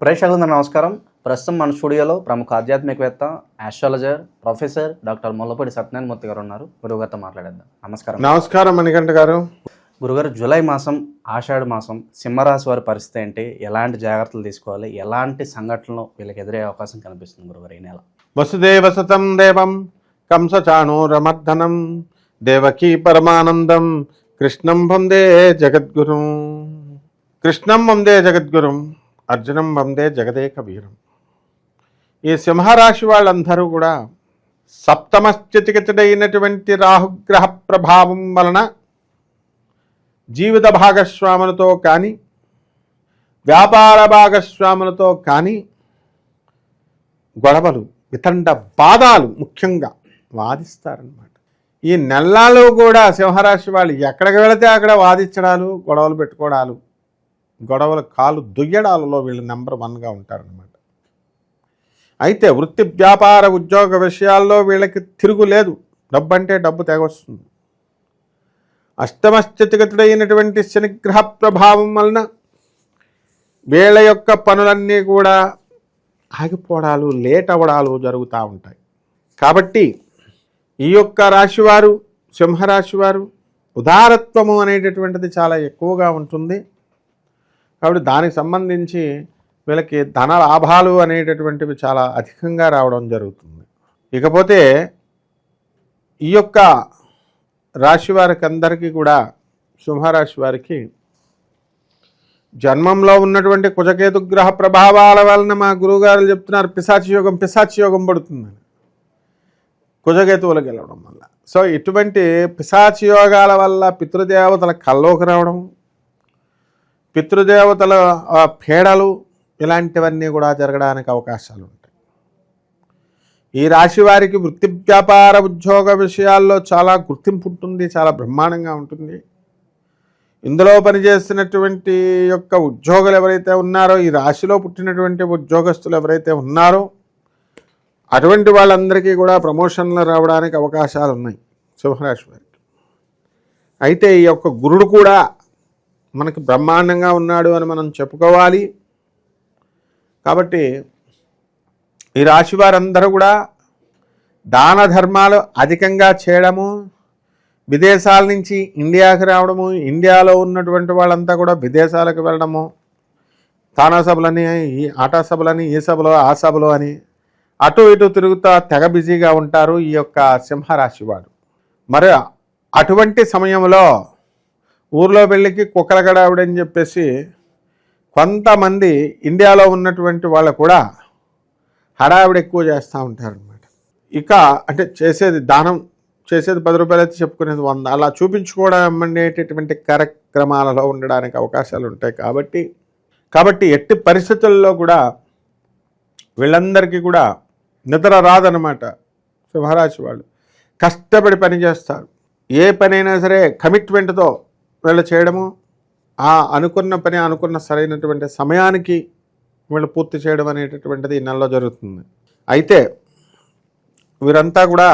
ప్రేక్షకులందరూ నమస్కారం. ప్రస్తుతం మన స్టూడియోలో ప్రముఖ ఆధ్యాత్మికవేత్త astrologer professor doctor Mullapudi Satyanarayanamurthy గారు ఉన్నారు. గురుగారితో మాట్లాడేద్దాం. నమస్కారం. నమస్కారం మణికంఠ గారు. గురుగారు జూలై మాసం ఆషాఢ మాసం సింహరాశి వారి పరిస్థితి ఏంటి? ఎలాంటి జాగ్రత్తలు తీసుకోవాలి? ఎలాంటి సంఘటనలు వీళ్ళకి ఎదురే అవకాశం కనిపిస్తుంది గురుగారు ఈ నెల? వసుదేవ సతం దేవం కంసచాణూరమర్దనం దేవకీ పరమానందం కృష్ణం వందే జగద్గురుం. కృష్ణం వందే జగద్గురుం. అర్జునం వందే జగదేక వీరం ఈ సింహరాశి వాళ్ళందరూ కూడా సప్తమ స్థితిగతుడైనటువంటి రాహుగ్రహ ప్రభావం వలన జీవిత భాగస్వాములతో కానీ వ్యాపార భాగస్వాములతో కానీ గొడవలు వితండ వాదాలు ముఖ్యంగా వాదిస్తారనమాట ఈ నెలల్లో కూడా సింహరాశి వాళ్ళు ఎక్కడికి వెళితే అక్కడ వాదించడాలు గొడవలు పెట్టుకోవడాలు గొడవలు కాలు దుయ్యడాలలో వీళ్ళు నెంబర్ వన్గా ఉంటారనమాట అయితే వృత్తి వ్యాపార ఉద్యోగ విషయాల్లో వీళ్ళకి తిరుగు లేదు. డబ్బు అంటే డబ్బు తెగొస్తుంది. అష్టమస్థితిగతుడైనటువంటి శనిగ్రహ ప్రభావం వలన వీళ్ళ యొక్క పనులన్నీ కూడా ఆగిపోవడాలు లేట్ అవ్వడాలు జరుగుతూ ఉంటాయి. కాబట్టి ఈ యొక్క రాశివారు సింహరాశివారు ఉదారత్వము అనేటటువంటిది చాలా ఎక్కువగా ఉంటుంది. కాబట్టి దానికి సంబంధించి వీళ్ళకి ధన లాభాలు అనేటటువంటివి చాలా అధికంగా రావడం జరుగుతుంది. ఇకపోతే ఈ యొక్క రాశి వారికి అందరికీ కూడా సింహరాశి వారికి జన్మంలో ఉన్నటువంటి కుజకేతు గ్రహ ప్రభావాల వలన మా గురువుగారు చెప్తున్నారు పిశాచి యోగం పిశాచి యోగం పడుతుందని. కుజకేతువులు గెలవడం వల్ల. సో ఇటువంటి పిశాచి యోగాల వల్ల పితృదేవతల కల్లోకి రావడం పితృదేవతల పేడలు ఇలాంటివన్నీ కూడా జరగడానికి అవకాశాలు ఉంటాయి. ఈ రాశి వారికి వృత్తి వ్యాపార ఉద్యోగ విషయాల్లో చాలా గుర్తింపు ఉంటుంది చాలా బ్రహ్మాండంగా ఉంటుంది. ఇందులో పనిచేస్తున్నటువంటి యొక్క ఉద్యోగులు ఎవరైతే ఉన్నారో ఈ రాశిలో పుట్టినటువంటి ఉద్యోగస్తులు ఎవరైతే ఉన్నారో అటువంటి వాళ్ళందరికీ కూడా ప్రమోషన్లు రావడానికి అవకాశాలు ఉన్నాయి సింహరాశి వారికి. అయితే ఈ యొక్క గురుడు కూడా మనకి బ్రహ్మాండంగా ఉన్నాడు అని మనం చెప్పుకోవాలి. కాబట్టి ఈ రాశి వారందరూ కూడా దాన ధర్మాలు అధికంగా చేయడము విదేశాల నుంచి ఇండియాకి రావడము ఇండియాలో ఉన్నటువంటి వాళ్ళంతా కూడా విదేశాలకు వెళ్ళడము తానా సభలని ఈ ఆటా సభలని ఈ సభలో ఆ సభలో అని అటు ఇటు తిరుగుతా తెగ బిజీగా ఉంటారు ఈ యొక్క సింహరాశి వారు. మరి అటువంటి సమయంలో ఊర్లో పెళ్ళికి కుక్కల గడావిడని చెప్పేసి కొంతమంది ఇండియాలో ఉన్నటువంటి వాళ్ళు కూడా హడావిడి ఎక్కువ చేస్తూ ఉంటారనమాట ఇక అంటే చేసేది దానం చేసేది పది రూపాయలు అయితే చెప్పుకునేది వంద. అలా చూపించుకోవడం అనేటటువంటి కార్యక్రమాలలో ఉండడానికి అవకాశాలు ఉంటాయి కాబట్టి కాబట్టి ఎట్టి పరిస్థితుల్లో కూడా వీళ్ళందరికీ కూడా నిద్ర రాదనమాట సింహరాశి వాళ్ళు. కష్టపడి పని చేస్తారు. ఏ పనైనా సరే కమిట్మెంట్తో వీళ్ళు చేయడము ఆ అనుకున్న పని అనుకున్న సరైనటువంటి సమయానికి వీళ్ళు పూర్తి చేయడం అనేటటువంటిది ఈ నెలలో జరుగుతుంది. అయితే వీరంతా కూడా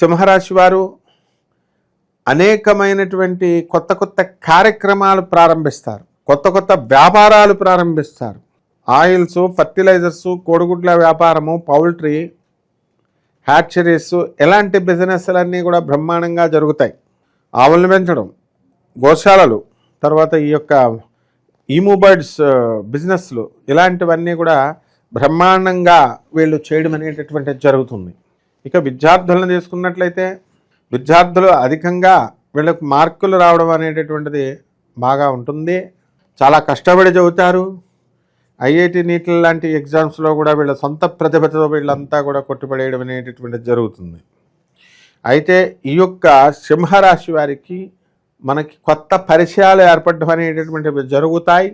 సింహరాశి వారు అనేకమైనటువంటి కొత్త కొత్త కార్యక్రమాలు ప్రారంభిస్తారు. కొత్త కొత్త వ్యాపారాలు ప్రారంభిస్తారు. ఆయిల్స్ ఫర్టిలైజర్స్ కోడిగుడ్ల వ్యాపారము పౌల్ట్రీ హ్యాచరీస్ ఇలాంటి బిజినెస్లన్నీ కూడా బ్రహ్మాండంగా జరుగుతాయి. ఆవులను పెంచడం గోశాలలు తర్వాత ఈ యొక్క ఈమూబర్డ్స్ బిజినెస్లు ఇలాంటివన్నీ కూడా బ్రహ్మాండంగా వీళ్ళు చేయడం అనేటటువంటిది జరుగుతుంది. ఇక విద్యార్థులను తీసుకున్నట్లయితే విద్యార్థులు అధికంగా వీళ్ళకు మార్కులు రావడం అనేటటువంటిది బాగా ఉంటుంది. చాలా కష్టపడి చదువుతారు. ఐఐటి నీట్ల లాంటి ఎగ్జామ్స్లో కూడా వీళ్ళ సొంత ప్రతిభతో వీళ్ళంతా కూడా కొట్టుపడేయడం అనేటటువంటిది జరుగుతుంది. అయితే ఈ యొక్క సింహరాశి వారికి మనకి కొత్త పరిచయాలు ఏర్పడడం అనేటటువంటివి జరుగుతాయి.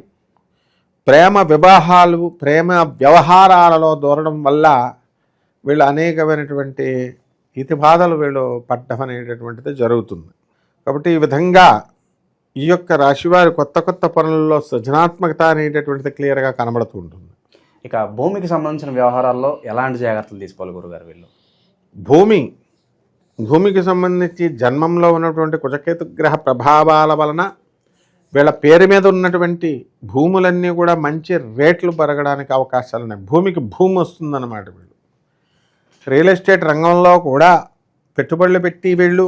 ప్రేమ వివాహాలు ప్రేమ వ్యవహారాలలో దూరడం వల్ల వీళ్ళు అనేకమైనటువంటి ఇతి బాధలు వీళ్ళు పడ్డం అనేటటువంటిది జరుగుతుంది. కాబట్టి ఈ విధంగా ఈ యొక్క రాశివారి కొత్త కొత్త పనులలో సృజనాత్మకత అనేటటువంటిది క్లియర్గా కనబడుతూ ఉంటుంది. ఇక భూమికి సంబంధించిన వ్యవహారాల్లో ఎలాంటి జాగ్రత్తలు తీసుకోవాలి గురుగారు వీళ్ళు? భూమి భూమికి సంబంధించి జన్మంలో ఉన్నటువంటి కుజకేతు గ్రహ ప్రభావాల వలన వీళ్ళ పేరు మీద ఉన్నటువంటి భూములన్నీ కూడా మంచి రేట్లు పెరగడానికి అవకాశాలు ఉన్నాయి. భూమికి భూమి వస్తుందన్నమాట వీళ్ళు. రియల్ ఎస్టేట్ రంగంలో కూడా పెట్టుబడులు పెట్టి వీళ్ళు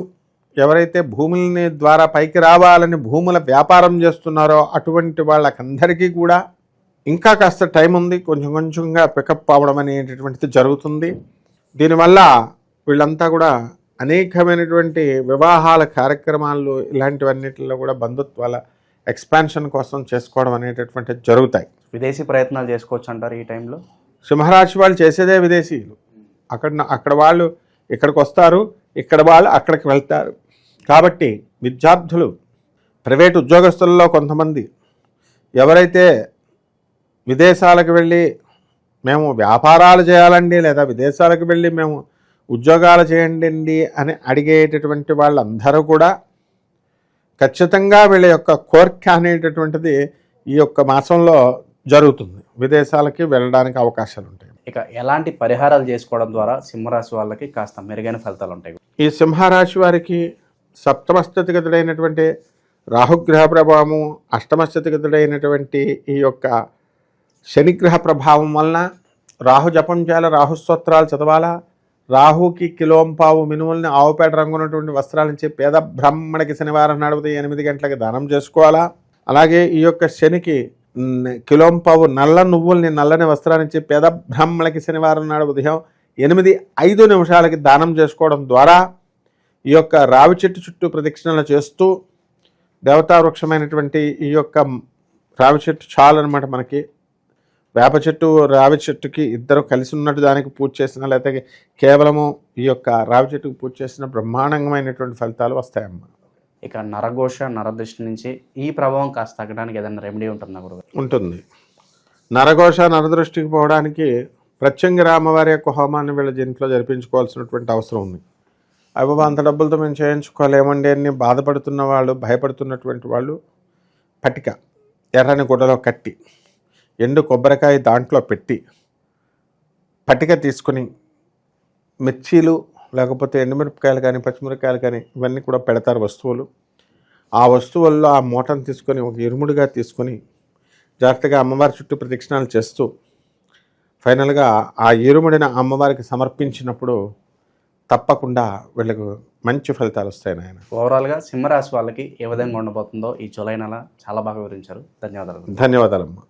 ఎవరైతే భూములని ద్వారా పైకి రావాలని భూముల వ్యాపారం చేస్తున్నారో అటువంటి వాళ్ళకందరికీ కూడా ఇంకా కాస్త టైం ఉంది. కొంచెం కొంచెంగా పికప్ అవ్వడం అనేటటువంటిది జరుగుతుంది. దీనివల్ల వీళ్ళంతా కూడా అనేకమైనటువంటి వివాహాల కార్యక్రమాలు ఇలాంటివన్నిటిలో కూడా బంధుత్వాల ఎక్స్పాన్షన్ కోసం చేసుకోవడం అనేటటువంటిది జరుగుతాయి. విదేశీ ప్రయత్నాలు చేసుకోవచ్చు అంటారు ఈ టైంలో? సింహరాశి వాళ్ళు చేసేదే విదేశీయులు. అక్కడ అక్కడ వాళ్ళు ఇక్కడికి వస్తారు ఇక్కడ వాళ్ళు అక్కడికి వెళ్తారు. కాబట్టి విద్యార్థులు ప్రైవేట్ ఉద్యోగస్తులలో కొంతమంది ఎవరైతే విదేశాలకు వెళ్ళి మేము వ్యాపారాలు చేయాలండి లేదా విదేశాలకు వెళ్ళి మేము ఉద్యోగాలు చేయండి అని అడిగేటటువంటి వాళ్ళందరూ కూడా ఖచ్చితంగా వీళ్ళ యొక్క కోరిక అనేటటువంటిది ఈ యొక్క మాసంలో జరుగుతుంది. విదేశాలకి వెళ్ళడానికి అవకాశాలు ఉంటాయి. ఇక ఎలాంటి పరిహారాలు చేసుకోవడం ద్వారా సింహరాశి వాళ్ళకి కాస్త మెరుగైన ఫలితాలు ఉంటాయి. ఈ సింహరాశి వారికి సప్తమ స్థితిగతుడైనటువంటి రాహుగ్రహ ప్రభావము అష్టమ స్థితిగతుడైనటువంటి ఈ యొక్క శనిగ్రహ ప్రభావం వలన రాహు జపం చేయాలి రాహు స్తోత్రాలు చదవాలా రాహుకి కిలోంపావు మినుముల్ని ఆవుపేట రంగు ఉన్నటువంటి వస్త్రాలని పేద బ్రాహ్మణకి శనివారం నడిపితే ఎనిమిది గంటలకి దానం చేసుకోవాలా? అలాగే ఈ యొక్క శనికి కిలోంపావు నల్ల నువ్వుల్ని నల్లని వస్త్రాన్ని పేద బ్రాహ్మణకి శనివారం నాడు ఉదయం ఎనిమిది ఐదు నిమిషాలకి దానం చేసుకోవడం ద్వారా ఈ యొక్క రావి చెట్టు చుట్టూ ప్రదక్షిణలు చేస్తూ దేవతా వృక్షమైనటువంటి ఈ యొక్క రావి చెట్టు చాలన్నమాట మనకి. వేప చెట్టు రావి చెట్టుకి ఇద్దరు కలిసి ఉన్నట్టు దానికి పూజ చేసిన లేకపోతే కేవలము ఈ యొక్క రావి చెట్టుకు పూజ చేసిన బ్రహ్మాండంగమైనటువంటి ఫలితాలు వస్తాయమ్మా. ఇక నరఘోష నరదృష్టి నుంచి ఈ ప్రభావం కాస్త తగ్గడానికి ఏదైనా రెమెడీ ఉంటుందా గురుగారు? ఉంటుంది. నరఘోష నరదృష్టికి పోవడానికి ప్రత్యంగి రామవారి యొక్క హోమాన్ని వీళ్ళ ఇంట్లో జరిపించుకోవాల్సినటువంటి అవసరం ఉంది. అయ్యబాబా అంత డబ్బులతో మేము చేయించుకోలేమండి అని బాధపడుతున్న వాళ్ళు భయపడుతున్నటువంటి వాళ్ళు పటిక ఎర్రని గుడ్డలో కట్టి. ఎండు కొబ్బరికాయ దాంట్లో పెట్టి పటిక తీసుకుని మిర్చీలు లేకపోతే ఎండుమిరపకాయలు కానీ పచ్చిమిరపకాయలు కానీ ఇవన్నీ కూడా పెడతారు వస్తువులు. ఆ వస్తువుల్లో ఆ మూటను తీసుకొని ఒక ఇరుముడిగా తీసుకొని జాగ్రత్తగా అమ్మవారి చుట్టూ ప్రదక్షిణాలు చేస్తూ ఫైనల్గా ఆ ఇరుముడిని అమ్మవారికి సమర్పించినప్పుడు తప్పకుండా వీళ్ళకు మంచి ఫలితాలు వస్తాయి నాయన. ఓవరాల్గా సింహరాశి వాళ్ళకి ఏ విధంగా ఉండబోతుందో ఈ జూలై నెల చాలా బాగా వివరించారు. ధన్యవాదాలు. ధన్యవాదాలమ్మా.